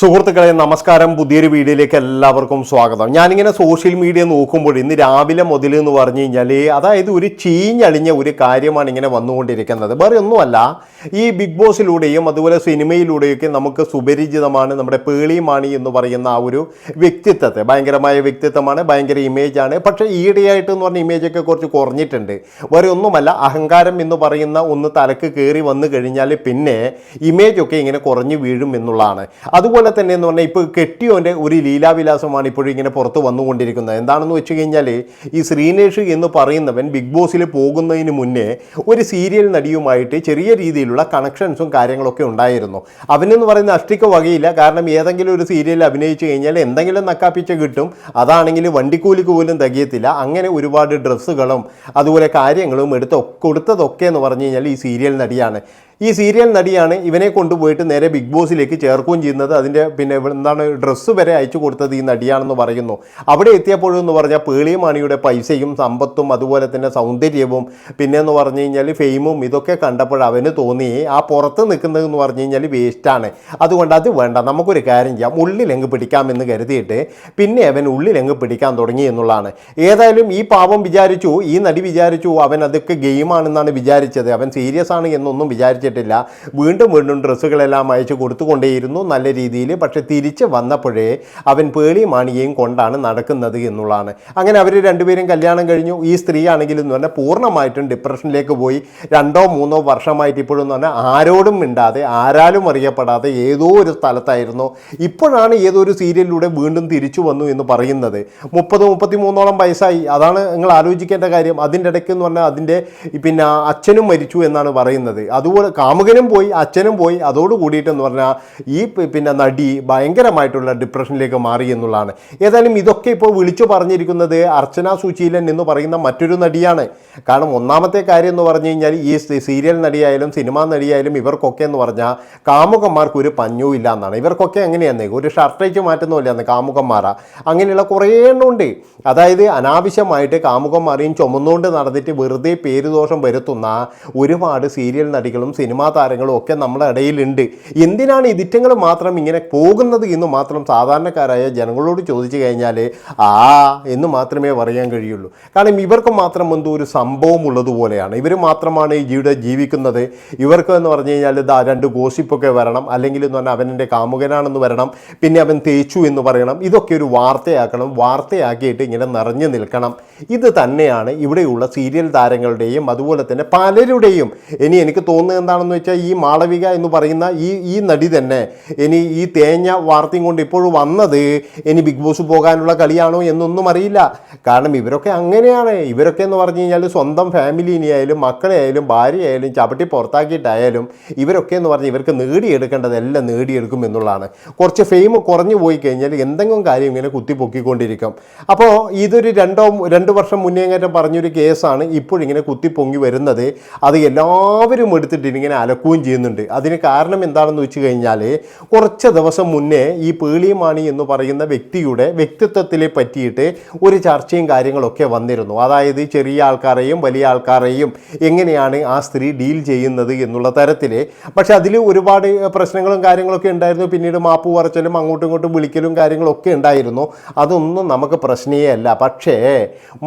സുഹൃത്തുക്കളെ നമസ്കാരം. പുതിയൊരു വീഡിയോയിലേക്ക് എല്ലാവർക്കും സ്വാഗതം. ഞാനിങ്ങനെ സോഷ്യൽ മീഡിയ നോക്കുമ്പോൾ ഇന്ന് രാവിലെ മുതൽ എന്ന് പറഞ്ഞു കഴിഞ്ഞാൽ അതായത് ഒരു ചീഞ്ഞളിഞ്ഞ ഒരു കാര്യമാണ് ഇങ്ങനെ വന്നുകൊണ്ടിരിക്കുന്നത്. വേറെ ഒന്നുമല്ല ഈ ബിഗ് ബോസിലൂടെയും അതുപോലെ സിനിമയിലൂടെയൊക്കെ നമുക്ക് സുപരിചിതമാണ് നമ്മുടെ പേളിമാണി എന്ന് പറയുന്ന ആ ഒരു വ്യക്തിത്വത്തെ. ഭയങ്കരമായ വ്യക്തിത്വമാണ് ഭയങ്കര ഇമേജാണ്. പക്ഷേ ഈയിടെയായിട്ട് എന്ന് പറഞ്ഞ ഇമേജൊക്കെ കുറച്ച് കുറഞ്ഞിട്ടുണ്ട്. വേറെ ഒന്നുമല്ല അഹങ്കാരം എന്ന് പറയുന്ന ഒന്ന് തലക്ക് കയറി വന്നു കഴിഞ്ഞാൽ പിന്നെ ഇമേജൊക്കെ ഇങ്ങനെ കുറഞ്ഞു വീഴും എന്നുള്ളതാണ്. അതുപോലെ തന്നെ എന്ന് പറഞ്ഞാൽ ഇപ്പോൾ കെട്ടിയോന്റെ ഒരു ലീലാവിലാസമാണ് ഇപ്പോഴും ഇങ്ങനെ പുറത്ത് വന്നുകൊണ്ടിരിക്കുന്നത്. എന്താണെന്ന് വെച്ച് കഴിഞ്ഞാൽ ഈ ശ്രീനേഷ് എന്ന് പറയുന്നവൻ ബിഗ് ബോസിൽ പോകുന്നതിന് മുന്നേ ഒരു സീരിയൽ നടിയുമായിട്ട് ചെറിയ രീതിയിലുള്ള കണക്ഷൻസും കാര്യങ്ങളൊക്കെ ഉണ്ടായിരുന്നു. അവനെന്ന് പറയുന്ന അഷ്ടിക്ക വകയില്ല. കാരണം ഏതെങ്കിലും ഒരു സീരിയലിൽ അഭിനയിച്ചു കഴിഞ്ഞാൽ എന്തെങ്കിലും നക്കാപ്പിച്ച കിട്ടും. അതാണെങ്കിൽ വണ്ടിക്കൂലിക്ക് പോലും തികയത്തില്ല. അങ്ങനെ ഒരുപാട് ഡ്രസ്സുകളും അതുപോലെ കാര്യങ്ങളും എടുത്ത് കൊടുത്തതൊക്കെ എന്ന് പറഞ്ഞു കഴിഞ്ഞാൽ ഈ സീരിയൽ നടിയാണ്. ഈ സീരിയൽ നടിയാണ് ഇവനെ കൊണ്ടുപോയിട്ട് നേരെ ബിഗ് ബോസിലേക്ക് ചേർക്കുകയും ചെയ്യുന്നത്. അതിന്റെ പിന്നെ എന്താണ് ഡ്രസ്സ് വരെ അയച്ചു കൊടുത്തത് ഈ നടിയാണെന്ന് പറയുന്നു. അവിടെ എത്തിയപ്പോഴെന്ന് പറഞ്ഞാൽ പേളിമാണിയുടെ പൈസയും സമ്പത്തും അതുപോലെ തന്നെ സൗന്ദര്യവും പിന്നെ എന്ന് പറഞ്ഞു കഴിഞ്ഞാൽ ഫെയിമും ഇതൊക്കെ കണ്ടപ്പോൾ അവന് തോന്നി ആ പുറത്ത് നിൽക്കുന്നതെന്ന് പറഞ്ഞു കഴിഞ്ഞാൽ വേസ്റ്റാണ് അതുകൊണ്ട് അത് വേണ്ട നമുക്കൊരു കാര്യം ചെയ്യാം. ഉള്ളിലെങ്ക് പിടിക്കാമെന്ന് കരുതിയിട്ട് പിന്നെ അവൻ ഉള്ളിലെങ്ക് പിടിക്കാൻ തുടങ്ങി എന്നുള്ളതാണ്. ഏതായാലും ഈ പാവം വിചാരിച്ചു ഈ നടി വിചാരിച്ചു അവൻ അതൊക്കെ ഗെയിമാണെന്നാണ് വിചാരിച്ചത്. അവൻ സീരിയസ് ആണ് എന്നൊന്നും വിചാരിച്ചിട്ടില്ല വീണ്ടും വീണ്ടും ഡ്രസ്സുകളെല്ലാം അയച്ചു കൊടുത്തുകൊണ്ടേയിരുന്നു നല്ല രീതിയിൽ. പക്ഷെ തിരിച്ച് വന്നപ്പോഴേ അവൻ പേളി മാണിയെയും കൊണ്ടാണ് നടക്കുന്നത് എന്നുള്ളതാണ്. അങ്ങനെ അവർ രണ്ടുപേരും കല്യാണം കഴിഞ്ഞു. ഈ സ്ത്രീ ആണെങ്കിലും എന്ന് പറഞ്ഞാൽ പൂർണമായിട്ടും ഡിപ്രഷനിലേക്ക് പോയി. രണ്ടോ മൂന്നോ വർഷമായിട്ട് ഇപ്പോഴും എന്ന് പറഞ്ഞാൽ ആരോടും മിണ്ടാതെ ആരാലും അറിയപ്പെടാതെ ഏതോ ഒരു സ്ഥലത്തായിരുന്നു. ഇപ്പോഴാണ് ഏതോ ഒരു സീരിയലിലൂടെ വീണ്ടും തിരിച്ചു വന്നു എന്ന് പറയുന്നത്. മുപ്പത് മുപ്പത്തി മൂന്നോളം വയസ്സായി. അതാണ് നിങ്ങൾ ആലോചിക്കേണ്ട കാര്യം. അതിന്റെ ഇടയ്ക്ക് എന്ന് പറഞ്ഞാൽ അതിന്റെ പിന്നെ അച്ഛനും മരിച്ചു എന്നാണ് പറയുന്നത്. അതുപോലെ കാമുകനും പോയി അച്ഛനും പോയി അതോട് കൂടിയിട്ടെന്ന് പറഞ്ഞാൽ ഈ പിന്നെ നടി ഭയങ്കരമായിട്ടുള്ള ഡിപ്രഷനിലേക്ക് മാറി എന്നുള്ളതാണ്. ഏതായാലും ഇതൊക്കെ ഇപ്പോൾ വിളിച്ചു പറഞ്ഞിരിക്കുന്നത് അർച്ചന സുശീലൻ എന്ന് പറയുന്ന മറ്റൊരു നടിയാണ്. കാരണം ഒന്നാമത്തെ കാര്യം എന്ന് പറഞ്ഞു കഴിഞ്ഞാൽ ഈ സീരിയൽ നടിയായാലും സിനിമാ നടിയായാലും ഇവർക്കൊക്കെ എന്ന് പറഞ്ഞാൽ കാമുകന്മാർക്ക് ഒരു പഞ്ഞവും ഇല്ല എന്നാണ്. ഇവർക്കൊക്കെ എങ്ങനെയാന്ന് ഒരു ഷർട്ടേച്ച് മാറ്റുന്നില്ലാന്ന് കാമുകന്മാരാ. അങ്ങനെയുള്ള കുറേ എണ്ണം ഉണ്ട്. അതായത് അനാവശ്യമായിട്ട് കാമുകന്മാരെയും ചുമന്നുകൊണ്ട് നടന്നിട്ട് വെറുതെ പേരുദോഷം വരുത്തുന്ന ഒരുപാട് സീരിയൽ നടികളും സിനിമാ താരങ്ങളും ഒക്കെ നമ്മുടെ ഇടയിലുണ്ട്. എന്തിനാണ് ഇതിറ്റങ്ങൾ മാത്രം ഇങ്ങനെ പോകുന്നത് എന്ന് മാത്രം സാധാരണക്കാരായ ജനങ്ങളോട് ചോദിച്ചു കഴിഞ്ഞാൽ ആ എന്ന് മാത്രമേ പറയാൻ കഴിയുള്ളൂ. കാരണം ഇവർക്ക് മാത്രം എന്തോ ഒരു സംഭവം ഉള്ളതുപോലെയാണ് ഇവർ മാത്രമാണ് ജീവിത ജീവിക്കുന്നത്. ഇവർക്ക് എന്ന് പറഞ്ഞു കഴിഞ്ഞാൽ ഇതാ രണ്ട് ഗോസിപ്പൊക്കെ വരണം. അല്ലെങ്കിൽ എന്ന് പറഞ്ഞാൽ അവനെന്റെ കാമുകനാണെന്ന് വരണം. പിന്നെ അവൻ തേച്ചു എന്ന് പറയണം. ഇതൊക്കെ ഒരു വാർത്തയാക്കണം. വാർത്തയാക്കിയിട്ട് ഇങ്ങനെ നിറഞ്ഞു നിൽക്കണം. ഇത് തന്നെയാണ് ഇവിടെയുള്ള സീരിയൽ താരങ്ങളുടെയും അതുപോലെ തന്നെ പലരുടെയും ഇനി എനിക്ക് തോന്നുന്നത് എന്താണെന്ന് വെച്ചാൽ ഈ മാളവിക എന്ന് പറയുന്ന ഈ ഈ നടി തന്നെ ഇനി ഈ തേഞ്ഞ വാർത്തയും കൊണ്ട് ഇപ്പോഴും വന്നത് ഇനി ബിഗ് ബോസ് പോകാനുള്ള കളിയാണോ എന്നൊന്നും അറിയില്ല. കാരണം ഇവരൊക്കെ അങ്ങനെയാണ്. ഇവരൊക്കെ എന്ന് പറഞ്ഞു കഴിഞ്ഞാൽ സ്വന്തം ഫാമിലിനെ ആയാലും മക്കളെ ആയാലും ഭാര്യയായാലും ചവിട്ടി പുറത്താക്കിയിട്ടായാലും ഇവരൊക്കെ എന്ന് പറഞ്ഞാൽ ഇവർക്ക് നേടിയെടുക്കേണ്ടതെല്ലാം നേടിയെടുക്കും എന്നുള്ളതാണ്. കുറച്ച് ഫെയിം കുറഞ്ഞു പോയി കഴിഞ്ഞാൽ എന്തെങ്കിലും കാര്യം ഇങ്ങനെ കുത്തിപ്പൊക്കിക്കൊണ്ടിരിക്കും. അപ്പോൾ ഇതൊരു രണ്ടോ രണ്ട് വർഷം മുന്നേ പറഞ്ഞൊരു കേസാണ് ഇപ്പോഴിങ്ങനെ കുത്തിപ്പൊങ്ങി വരുന്നത്. അത് എല്ലാവരും എടുത്തിട്ട് ഇങ്ങനെ അലക്കുകയും ചെയ്യുന്നുണ്ട്. അതിന് കാരണം എന്താണെന്ന് വെച്ച് കഴിഞ്ഞാൽ കുറച്ച് ദിവസം മുന്നേ ഈ പേളിയമാണി എന്ന് പറയുന്ന വ്യക്തിയുടെ വ്യക്തിത്വത്തിലെ പറ്റിയിട്ട് ഒരു ചർച്ചയും കാര്യങ്ങളൊക്കെ വന്നിരുന്നു. അതായത് ചെറിയ ആൾക്കാരെയും വലിയ ആൾക്കാരെയും എങ്ങനെയാണ് ആ സ്ത്രീ ഡീൽ ചെയ്യുന്നത് എന്നുള്ള തരത്തിൽ പക്ഷെ അതിൽ ഒരുപാട് പ്രശ്നങ്ങളും കാര്യങ്ങളൊക്കെ ഉണ്ടായിരുന്നു. പിന്നീട് മാപ്പ് പറച്ചലും അങ്ങോട്ടും ഇങ്ങോട്ടും വിളിക്കലും കാര്യങ്ങളൊക്കെ ഉണ്ടായിരുന്നു. അതൊന്നും നമുക്ക് പ്രശ്നയേ അല്ല. പക്ഷേ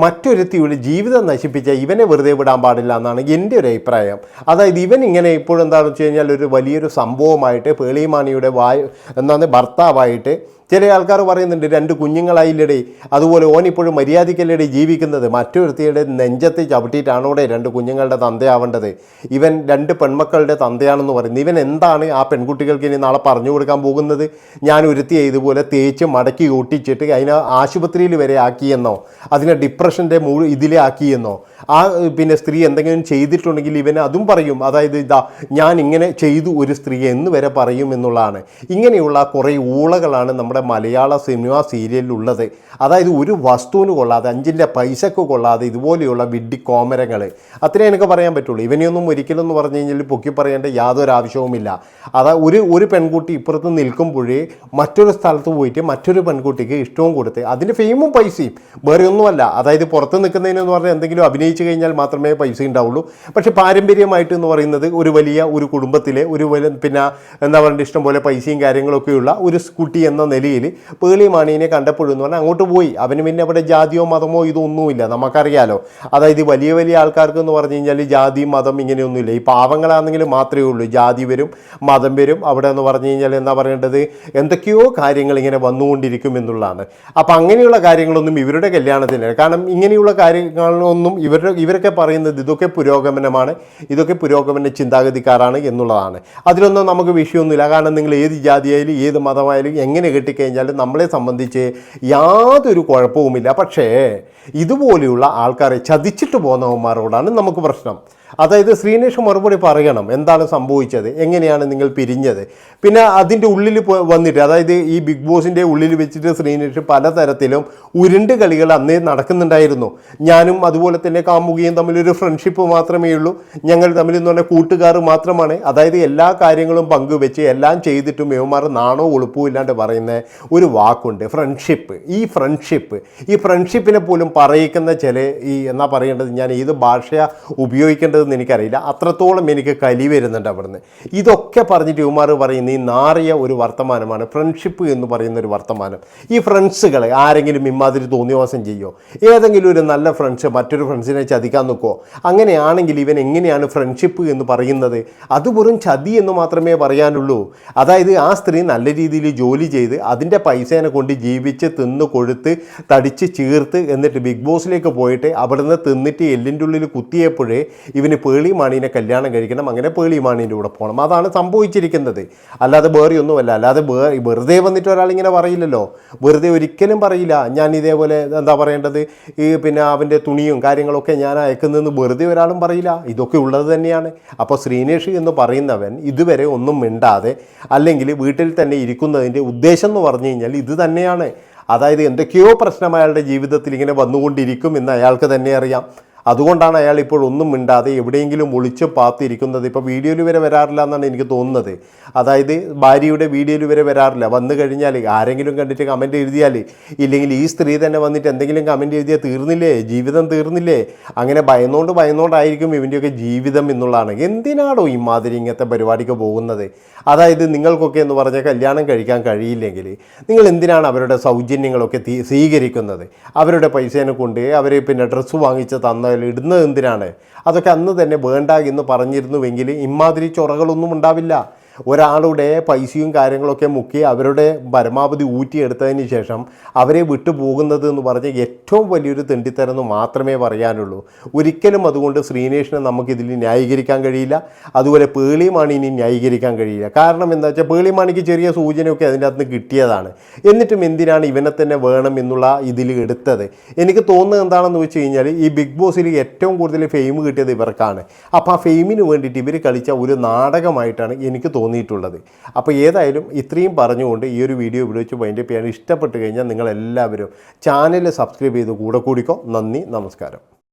മറ്റൊരുത്തിയുടെ ജീവിതം നശിപ്പിച്ച ഇവനെ വെറുതെ വിടാൻ പാടില്ല എന്നാണ് എന്റെ ഒരു അഭിപ്രായം. അതായത് ഇവൻ ഇങ്ങനെ ഇപ്പോഴും എന്താണെന്ന് വെച്ച് കഴിഞ്ഞാൽ ഒരു വലിയൊരു സംഭവമായിട്ട് പേളിമാണിയുടെ വായു എന്താണ് ഭർത്താവായിട്ട് ചില ആൾക്കാർ പറയുന്നുണ്ട് രണ്ട് കുഞ്ഞുങ്ങളായില്ലടേ അതുപോലെ ഓനിപ്പോഴും മര്യാദയ്ക്കല്ലടേ ജീവിക്കുന്നത്? മറ്റൊരുത്തിയുടെ നെഞ്ചത്തെ ചവിട്ടിയിട്ടാണോടെ രണ്ട് കുഞ്ഞുങ്ങളുടെ തന്തയാവേണ്ടത്? ഇവൻ രണ്ട് പെൺമക്കളുടെ തന്തയാണെന്ന് പറയുന്നത് ഇവൻ എന്താണ് ആ പെൺകുട്ടികൾക്ക് ഇനി നാളെ പറഞ്ഞു കൊടുക്കാൻ പോകുന്നത്? ഞാൻ ഒരുത്തിയെ ഇതുപോലെ തേച്ച് മടക്കി ഒട്ടിച്ചിട്ട് അതിനെ ആശുപത്രിയിൽ വരെ ആക്കിയെന്നോ? അതിനെ ഡിപ്രഷന്റെ മൂ ഇതിലെ ആക്കിയെന്നോ? ആ പിന്നെ സ്ത്രീ എന്തെങ്കിലും ചെയ്തിട്ടുണ്ടെങ്കിൽ ഇവൻ അതും പറയും. അതായത് ഇതാ ഞാൻ ഇങ്ങനെ ചെയ്തു ഒരു സ്ത്രീ എന്ന് വരെ പറയും എന്നുള്ളതാണ്. ഇങ്ങനെയുള്ള കുറേ ഊളകളാണ് നമ്മുടെ നമ്മുടെ മലയാള സിനിമ സീരിയലിലുള്ളത്. അതായത് ഒരു വസ്തുവിന് കൊള്ളാതെ അഞ്ചിന്റെ പൈസക്ക് കൊള്ളാതെ ഇതുപോലെയുള്ള വിഡ്ഢി കോമരങ്ങൾ അത്രേ എനിക്ക് പറയാൻ പറ്റുള്ളൂ. ഇവനെയൊന്നും ഒരിക്കലും എന്ന് പറഞ്ഞു കഴിഞ്ഞാൽ പൊക്കി പറയേണ്ട യാതൊരു ആവശ്യവുമില്ല. അതാ ഒരു ഒരു പെൺകുട്ടി ഇപ്പുറത്ത് നിൽക്കുമ്പോഴേ മറ്റൊരു സ്ഥലത്ത് പോയിട്ട് മറ്റൊരു പെൺകുട്ടിക്ക് ഇഷ്ടവും കൊടുത്ത് അതിന്റെ ഫെയിമും പൈസയും. വേറെ ഒന്നുമല്ല. അതായത് പുറത്ത് നിൽക്കുന്നതിനെന്ന് പറഞ്ഞാൽ എന്തെങ്കിലും അഭിനയിച്ചു കഴിഞ്ഞാൽ മാത്രമേ പൈസ ഉണ്ടാവുള്ളൂ. പക്ഷേ പാരമ്പര്യമായിട്ട് എന്ന് പറയുന്നത് ഒരു വലിയ ഒരു കുടുംബത്തിലെ ഒരു പിന്നെ എന്താ പറയുക ഇഷ്ടം പോലെ പൈസയും കാര്യങ്ങളൊക്കെയുള്ള ഒരു കുട്ടി എന്ന നിലയിൽ പേളി മാണീനെ കണ്ടപ്പോഴെന്ന് പറഞ്ഞാൽ അങ്ങോട്ട് പോയി. അവന് പിന്നെ അവിടെ ജാതിയോ മതമോ ഇതൊന്നുമില്ല. നമുക്കറിയാലോ. അതായത് വലിയ വലിയ ആൾക്കാർക്ക് എന്ന് പറഞ്ഞു കഴിഞ്ഞാൽ ജാതി മതം ഇങ്ങനെയൊന്നുമില്ല. ഈ പാവങ്ങളാണെങ്കിൽ മാത്രമേ ഉള്ളൂ. ജാതി വരും മതം വരും. അവിടെ എന്ന് പറഞ്ഞു കഴിഞ്ഞാൽ എന്താ പറയേണ്ടത്? എന്തൊക്കെയോ കാര്യങ്ങൾ ഇങ്ങനെ വന്നുകൊണ്ടിരിക്കും എന്നുള്ളതാണ്. അപ്പം അങ്ങനെയുള്ള കാര്യങ്ങളൊന്നും ഇവരുടെ കല്യാണത്തിന് കാരണം ഇങ്ങനെയുള്ള കാര്യങ്ങളൊന്നും ഇവരുടെ ഇവരൊക്കെ പറയുന്നത് ഇതൊക്കെ പുരോഗമനമാണ്. ഇതൊക്കെ പുരോഗമന ചിന്താഗതിക്കാരാണ് എന്നുള്ളതാണ്. അതിലൊന്നും നമുക്ക് വിഷയമൊന്നുമില്ല. കാരണം നിങ്ങൾ ഏത് ജാതിയായാലും ഏത് മതമായാലും എങ്ങനെ കെട്ടിക്കഴിഞ്ഞാലും നമ്മളെ സംബന്ധിച്ച് യാതൊരു കുഴപ്പവുമില്ല. പക്ഷേ ഇതുപോലെയുള്ള ആൾക്കാരെ ചതിച്ചിട്ട് പോകുന്നവന്മാരോടാണ് നമുക്ക് പ്രശ്നം. അതായത് ശ്രീനേഷ് മറുപടി പറയണം. എന്താണ് സംഭവിച്ചത്? എങ്ങനെയാണ് നിങ്ങൾ പിരിഞ്ഞത്? പിന്നെ അതിന്റെ ഉള്ളിൽ വന്നിട്ട് അതായത് ഈ ബിഗ് ബോസിന്റെ ഉള്ളിൽ വെച്ചിട്ട് ശ്രീനേഷ് പലതരത്തിലും ഉരുണ്ട് കളികൾ അന്നേ നടക്കുന്നുണ്ടായിരുന്നു. ഞാനും അതുപോലെ തന്നെ കാമുകിയും തമ്മിലൊരു ഫ്രണ്ട്ഷിപ്പ് മാത്രമേ ഉള്ളൂ. ഞങ്ങൾ തമ്മിൽ എന്ന് പറഞ്ഞാൽ കൂട്ടുകാർ മാത്രമാണ്. അതായത് എല്ലാ കാര്യങ്ങളും പങ്കുവെച്ച് എല്ലാം ചെയ്തിട്ടും യുവമാർ നാണോ ഉളുപ്പോ ഇല്ലാണ്ട് പറയുന്ന ഒരു വാക്കുണ്ട്. ഫ്രണ്ട്ഷിപ്പ് ഈ ഫ്രണ്ട്ഷിപ്പ് ഈ ഫ്രണ്ട്ഷിപ്പിനെ പോലും പറയിക്കുന്ന ചില ഈ എന്നാ പറയേണ്ടത്? ഞാൻ ഏത് ഭാഷ ഉപയോഗിക്കേണ്ടതെന്ന് എനിക്കറിയില്ല. അത്രത്തോളം എനിക്ക് കലി വരുന്നുണ്ട് അവിടുന്ന്. ഇതൊക്കെ പറഞ്ഞിട്ട് ട്യൂമാർ പറയുന്ന ഈ നാറിയ ഒരു വർത്തമാനമാണ് ഫ്രണ്ട്ഷിപ്പ് എന്ന് പറയുന്ന ഒരു വർത്തമാനം. ഈ ഫ്രണ്ട്സുകൾ ആരെങ്കിലും ഇമാതിരി തോന്നിയവാസം ചെയ്യോ? ഏതെങ്കിലും ഒരു നല്ല ഫ്രണ്ട്സ് മറ്റൊരു ഫ്രണ്ട്സിനെ ചതിക്കാൻ നോക്കുമോ അങ്ങനെയാണെങ്കിൽ ഇവൻ എങ്ങനെയാണ് ഫ്രണ്ട്ഷിപ്പ് എന്ന് പറയുന്നത്? അത് വെറും ചതി എന്ന് മാത്രമേ പറയാനുള്ളൂ. അതായത് ആ സ്ത്രീ നല്ല രീതിയിൽ ജോലി ചെയ്ത് അതിന്റെ പൈസേനെ കൊണ്ട് ജീവിച്ച് തിന്ന് കൊഴുത്ത് തടിച്ച് ചീർത്ത് എന്നിട്ട് ബിഗ് ബോസിലേക്ക് പോയിട്ട് അവിടുന്ന് തിന്നിട്ട് എല്ലിന്റെ ഉള്ളിൽ കുത്തിയപ്പോഴേ ഇവന് പേളി മാണീനെ കല്യാണം കഴിക്കണം അങ്ങനെ പേളി മാണീന്റെ കൂടെ പോകണം അതാണ് സംഭവിച്ചിരിക്കുന്നത്. അല്ലാതെ വേറെ ഒന്നുമല്ല. അല്ലാതെ വെറുതെ വന്നിട്ട് ഒരാളിങ്ങനെ പറയില്ലല്ലോ. വെറുതെ ഒരിക്കലും പറയില്ല. ഞാൻ ഇതേപോലെ എന്താ പറയേണ്ടത്? ഈ പിന്നെ അവന്റെ തുണിയും കാര്യങ്ങളൊക്കെ ഞാൻ അയക്കുന്നതെന്ന് വെറുതെ ഒരാളും പറയില്ല. ഇതൊക്കെ ഉള്ളത് തന്നെയാണ്. അപ്പോൾ ശ്രീനേഷ് എന്ന് പറയുന്നവൻ ഇതുവരെ ഒന്നും മിണ്ടാതെ അല്ലെങ്കിൽ വീട്ടിൽ തന്നെ ഇരിക്കുന്നതിന്റെ ഉദ്ദേശം എന്ന് പറഞ്ഞു കഴിഞ്ഞാൽ ഇത് തന്നെയാണ്. അതായത് എന്തൊക്കെയോ പ്രശ്നം അയാളുടെ ജീവിതത്തിൽ ഇങ്ങനെ വന്നുകൊണ്ടിരിക്കും എന്ന് അയാൾക്ക് തന്നെ അറിയാം. അതുകൊണ്ടാണ് അയാൾ ഇപ്പോൾ ഒന്നും മിണ്ടാതെ എവിടെയെങ്കിലും ഒളിച്ച് പാത്തിരിക്കുന്നത്. ഇപ്പോൾ വീഡിയോയിൽ വരെ വരാറില്ല എന്നാണ് എനിക്ക് തോന്നുന്നത്. അതായത് ഭാര്യയുടെ വീഡിയോയിൽ വരെ വരാറില്ല. വന്നു കഴിഞ്ഞാൽ ആരെങ്കിലും കണ്ടിട്ട് കമന്റ് എഴുതിയാൽ ഇല്ലെങ്കിൽ ഈ സ്ത്രീ തന്നെ വന്നിട്ട് എന്തെങ്കിലും കമന്റ് എഴുതിയാൽ തീർന്നില്ലേ? ജീവിതം തീർന്നില്ലേ? അങ്ങനെ ഭയന്നുകൊണ്ട് ഭയന്നുകൊണ്ടായിരിക്കും ഇവന്റെയൊക്കെ ജീവിതം എന്നുള്ളതാണ്. എന്തിനാണോ ഈ മാതിരി ഇങ്ങനത്തെ പരിപാടിക്ക് പോകുന്നത്? അതായത് നിങ്ങൾക്കൊക്കെ എന്ന് പറഞ്ഞാൽ കല്യാണം കഴിക്കാൻ കഴിയില്ലെങ്കിൽ നിങ്ങൾ എന്തിനാണ് അവരുടെ സൗജന്യങ്ങളൊക്കെ സ്വീകരിക്കുന്നത്? അവരുടെ പൈസേനെ കൊണ്ട് അവർ പിന്നെ ഡ്രസ്സ് വാങ്ങിച്ച് തന്നാൽ ഇടുന്നത് എന്തിനാണ്? അതൊക്കെ അന്ന് തന്നെ വേണ്ട എന്ന് പറഞ്ഞിരുന്നുവെങ്കിൽ ഇമാതിരി ചൊറകളൊന്നും ഉണ്ടാവില്ല. ഒരാളുടെ പൈസയും കാര്യങ്ങളൊക്കെ മുക്കി അവരുടെ പരമാവധി ഊറ്റിയെടുത്തതിന് ശേഷം അവരെ വിട്ടുപോകുന്നത് എന്ന് പറഞ്ഞ് ഏറ്റവും വലിയൊരു തെണ്ടിത്തരെന്ന് മാത്രമേ പറയാനുള്ളൂ. ഒരിക്കലും അതുകൊണ്ട് ശ്രീനേഷിനെ നമുക്കിതിൽ ന്യായീകരിക്കാൻ കഴിയില്ല. അതുപോലെ പേളിമാണി ഇനി ന്യായീകരിക്കാൻ കഴിയില്ല. കാരണം എന്താ വെച്ചാൽ പേളിമാണിക്ക് ചെറിയ സൂചനയൊക്കെ അതിന്റെ അകത്ത് കിട്ടിയതാണ്. എന്നിട്ടും എന്തിനാണ് ഇവനെ തന്നെ വേണം എന്നുള്ള ഇതിൽ എടുത്തത്? എനിക്ക് തോന്നുന്നത് എന്താണെന്ന് വെച്ച് കഴിഞ്ഞാൽ ഈ ബിഗ് ബോസിൽ ഏറ്റവും കൂടുതൽ ഫെയിം കിട്ടിയത് ഇവർക്കാണ്. അപ്പോൾ ആ ഫെയിമിന് വേണ്ടിയിട്ട് ഇവർ കളിച്ച ഒരു നാടകമായിട്ടാണ് എനിക്ക് തോന്നിയിട്ടുള്ളത്. അപ്പോൾ ഏതായാലും ഇത്രയും പറഞ്ഞുകൊണ്ട് ഈ ഒരു വീഡിയോ ഇവിടെ വെച്ച് വൈൻഡപ്പ് ചെയ്യാൻ ഇഷ്ടപ്പെട്ട് കഴിഞ്ഞാൽ നിങ്ങളെല്ലാവരും ചാനൽ സബ്സ്ക്രൈബ് ചെയ്ത് കൂടെ കൂടിക്കോ. നന്ദി നമസ്കാരം.